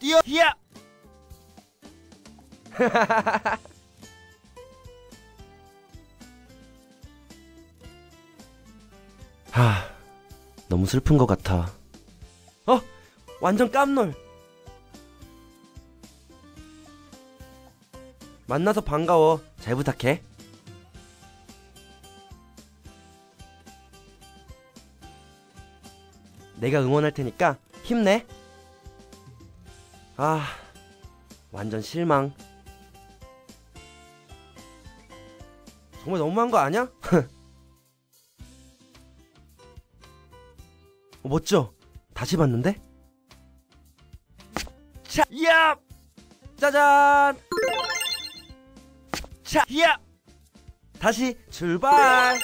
뛰어 야! 하 너무 슬픈 것 같아. 어? 완전 깜놀. 만나서 반가워. 잘 부탁해. 내가 응원할 테니까 힘내 아 완전 실망 정말 너무한 거 아니야? 어, 멋져. 다시 봤는데? 자, 야! 짜잔! 자, 야! 다시 출발!